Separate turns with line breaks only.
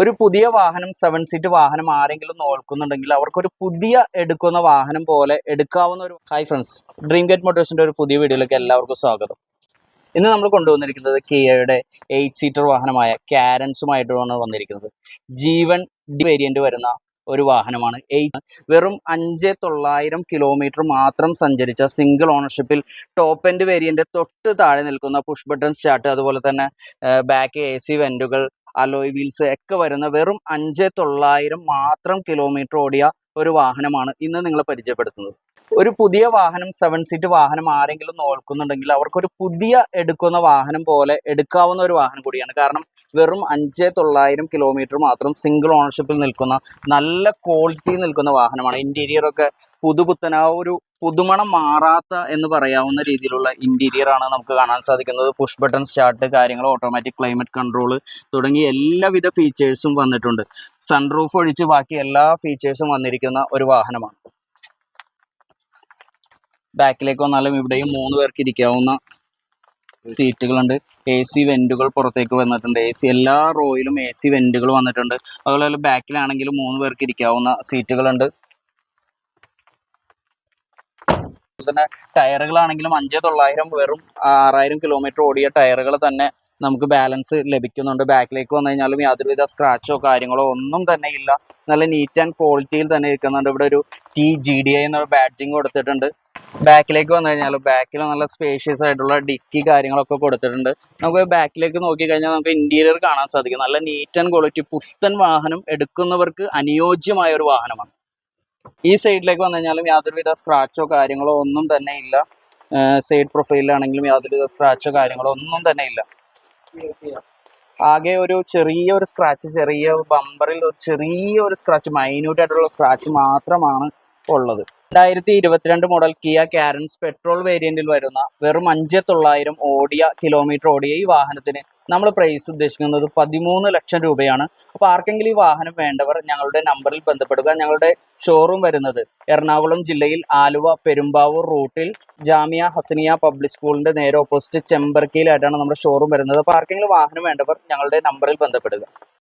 ഒരു പുതിയ വാഹനം സെവൻ സീറ്റ് വാഹനം ആരെങ്കിലും നോക്കുന്നുണ്ടെങ്കിൽ അവർക്കൊരു പുതിയ എടുക്കുന്ന വാഹനം പോലെ എടുക്കാവുന്ന ഒരു ഹായ് ഫ്രണ്ട്സ് ഡ്രീം ഗേറ്റ് മോട്ടോഴ്സിന്റെ ഒരു പുതിയ വീഡിയോയിലേക്ക് എല്ലാവർക്കും സ്വാഗതം. ഇന്ന് നമ്മൾ കൊണ്ടുവന്നിരിക്കുന്നത് കിയയുടെ എയ്റ്റ് സീറ്റർ വാഹനമായ കാരൻസുമായിട്ടാണ് വന്നിരിക്കുന്നത്. ജീവൻ ഡി വേരിയന്റ് വരുന്ന ഒരു വാഹനമാണ്. എയ്റ്റ് വെറും അഞ്ച് തൊള്ളായിരം കിലോമീറ്റർ മാത്രം സഞ്ചരിച്ച സിംഗിൾ ഓണർഷിപ്പിൽ ടോപ്പ് എൻഡ് വേരിയന്റ് തൊട്ട് താഴെ നിൽക്കുന്ന പുഷ് ബട്ടൺ സ്റ്റാർട്ട് അതുപോലെ തന്നെ ബാക്ക് എ സി വെന്റുകൾ അലോയ് വീൽസ് ഒക്കെ വരുന്ന വെറും അഞ്ച് തൊള്ളായിരം മാത്രം കിലോമീറ്റർ ഓടിയ ഒരു വാഹനമാണ് ഇന്ന് നിങ്ങളെ പരിചയപ്പെടുത്തുന്നത്. ഒരു പുതിയ വാഹനം സെവൻ സീറ്റ് വാഹനം ആരെങ്കിലും നോക്കുന്നുണ്ടെങ്കിൽ അവർക്കൊരു പുതിയ എടുക്കുന്ന വാഹനം പോലെ എടുക്കാവുന്ന ഒരു വാഹനം കൂടിയാണ്. കാരണം വെറും അഞ്ച് തൊള്ളായിരം കിലോമീറ്റർ മാത്രം സിംഗിൾ ഓണർഷിപ്പിൽ നിൽക്കുന്ന നല്ല ക്വാളിറ്റി നിൽക്കുന്ന വാഹനമാണ്. ഇന്റീരിയർ ഒക്കെ പുതുപുത്തന ഒരു പുതുമണം മാറാത്ത എന്ന് പറയാവുന്ന രീതിയിലുള്ള ഇന്റീരിയർ ആണ് നമുക്ക് കാണാൻ സാധിക്കുന്നത്. പുഷ് ബട്ടൺ സ്റ്റാർട്ട് കാര്യങ്ങൾ ഓട്ടോമാറ്റിക് ക്ലൈമറ്റ് കൺട്രോൾ തുടങ്ങി എല്ലാവിധ ഫീച്ചേഴ്സും വന്നിട്ടുണ്ട്. സൺറൂഫ് ഒഴിച്ച് ബാക്കി എല്ലാ ഫീച്ചേഴ്സും വന്നിരിക്കുന്ന ഒരു വാഹനമാണ്. ബാക്കിലേക്ക് വന്നാലും ഇവിടെയും മൂന്ന് പേർക്ക് ഇരിക്കാവുന്ന സീറ്റുകളുണ്ട്. എ സി വെന്റുകൾ പുറത്തേക്ക് വന്നിട്ടുണ്ട്. എ സി എല്ലാ റോയിലും എ സി വെന്റുകൾ വന്നിട്ടുണ്ട്. അതുപോലെ ബാക്കിലാണെങ്കിലും മൂന്ന് പേർക്ക് ഇരിക്കാവുന്ന സീറ്റുകളുണ്ട് അതുപോലെ തന്നെ ടയറുകളാണെങ്കിലും അഞ്ച് തൊള്ളായിരം വെറും ആറായിരം കിലോമീറ്റർ ഓടിയ ടയറുകൾ തന്നെ നമുക്ക് ബാലൻസ് ലഭിക്കുന്നുണ്ട്. ബാക്കിലേക്ക് വന്നു കഴിഞ്ഞാലും യാതൊരുവിധ സ്ക്രാച്ചോ കാര്യങ്ങളോ ഒന്നും തന്നെ ഇല്ല. നല്ല നീറ്റ് ആൻഡ് ക്വാളിറ്റിയിൽ തന്നെ ഇരിക്കുന്നുണ്ട്. ഇവിടെ ഒരു ടി ജി ഡി ഐ എന്നൊരു ബാഡ്ജിങ് കൊടുത്തിട്ടുണ്ട്. ബാക്കിലേക്ക് വന്നു കഴിഞ്ഞാൽ ബാക്കിൽ നല്ല സ്പേഷ്യസ് ആയിട്ടുള്ള ഡിക്കി കാര്യങ്ങളൊക്കെ കൊടുത്തിട്ടുണ്ട്. നമുക്ക് ബാക്കിലേക്ക് നോക്കി കഴിഞ്ഞാൽ നമുക്ക് ഇന്റീരിയർ കാണാൻ സാധിക്കും. നല്ല നീറ്റ് ആൻഡ് ക്വാളിറ്റി പുത്തൻ വാഹനം എടുക്കുന്നവർക്ക് അനുയോജ്യമായ ഒരു വാഹനമാണ്. ഈ സൈഡിലേക്ക് വന്നു കഴിഞ്ഞാലും യാതൊരുവിധ സ്ക്രാച്ചോ കാര്യങ്ങളോ ഒന്നും തന്നെ ഇല്ല. സൈഡ് പ്രൊഫൈലിലാണെങ്കിലും യാതൊരുവിധ സ്ക്രാച്ചോ കാര്യങ്ങളോ ഒന്നും തന്നെ ഇല്ല. ആകെ ഒരു ചെറിയ ഒരു സ്ക്രാച്ച് ചെറിയ ബമ്പറിൽ ഒരു ചെറിയ ഒരു സ്ക്രാച്ച് മൈന്യൂട്ട് ആയിട്ടുള്ള സ്ക്രാച്ച് മാത്രമാണ് ഉള്ളത്. രണ്ടായിരത്തി ഇരുപത്തിരണ്ട് മോഡൽ കിയ കാരൻസ് പെട്രോൾ വേരിയന്റിൽ വരുന്ന വെറും അഞ്ച് തൊള്ളായിരം ഓടിയ കിലോമീറ്റർ ഓടിയ ഈ വാഹനത്തിന് നമ്മൾ പ്രൈസ് ഉദ്ദേശിക്കുന്നത് പതിമൂന്ന് ലക്ഷം രൂപയാണ്. അപ്പോൾ ആർക്കെങ്കിലും ഈ വാഹനം വേണ്ടവർ ഞങ്ങളുടെ നമ്പറിൽ ബന്ധപ്പെടുക. ഞങ്ങളുടെ ഷോറൂം വരുന്നത് എറണാകുളം ജില്ലയിൽ ആലുവ പെരുമ്പാവൂർ റൂട്ടിൽ ജാമിയ ഹസനിയ പബ്ലിക് സ്കൂളിന്റെ നേരെ ഓപ്പോസിറ്റ് ചെമ്പർക്കയിലായിട്ടാണ് നമ്മുടെ ഷോറൂം വരുന്നത്. അപ്പോൾ ആർക്കെങ്കിലും വാഹനം വേണ്ടവർ ഞങ്ങളുടെ നമ്പറിൽ ബന്ധപ്പെടുക.